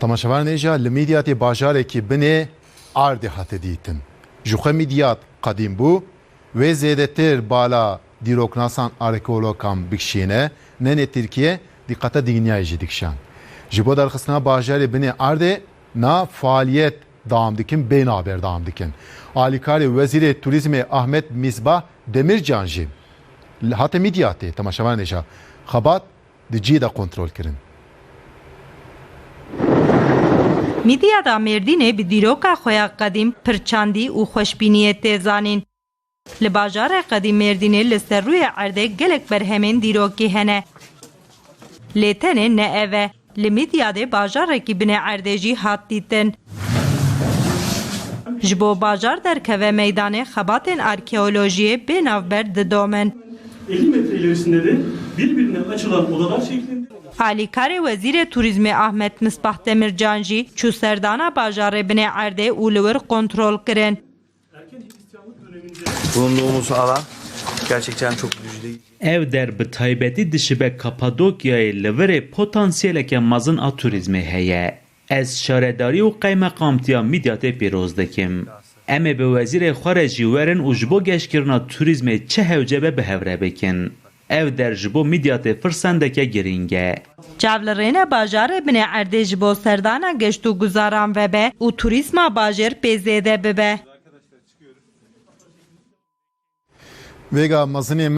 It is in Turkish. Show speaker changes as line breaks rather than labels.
تماشاوان ایجا لمیدیات باجاره کی بنه آرد هات دیتن جوخه میدیات قدیم بو و زیده تر بالا دیروکناسان آرکولوکان بکشینه ننه ترکیه دقت دنیای جدیکشان جبو در خصنا باجاره بنه آرد نا faaliyet devam dikin, beyin haber devam dikin. Alikari Veziri Turizmi Ahmet Misbah Demircanji Hatta midyatı tamaşavan eşa. Xabat di da kontrol kirin.
میدیا دا مردینه بی دیروکا خویا قدیم پرچاندی و خوشبینیه تیزانین. لباجار قدیم مردینه لسر روی عرده گلک بر همین دیروکی هنه. لیتنه نه اوه. لیمیدیا دا باجار که بین عرده جی حد دیتن. جبو باجار در کوه میدانه خباتن ارکیولوجیه بین افبرد دومن.
50 metre ilerisinde de birbirine açılan odalar şeklinde
Alîkarê Wezîrê Turizmê Ahmet Misbah Demircan jî çû serdana bajarê binê erdê û li wir kontrol kirin.
Bulunduğumuz alan gerçekten çok güçlü.
Ev der bi taybetî dişibe Kapadokyayê li virê potansiyeleke mezin a turizmê heye. Ez şaredarî û qeymeqamtiya Midyatê pîroz dikim. ام به وزیر خارجی ورن او جبو گش کرنا توریزم چه هوجبه به هوره بکن او در جبو میدیات فرسنده که
گرینگه جبل رین باجار ابن عرده جبو سردانه گشتو گزاران و به او توریزم باجر بزیده ببه
ویگا مزنیم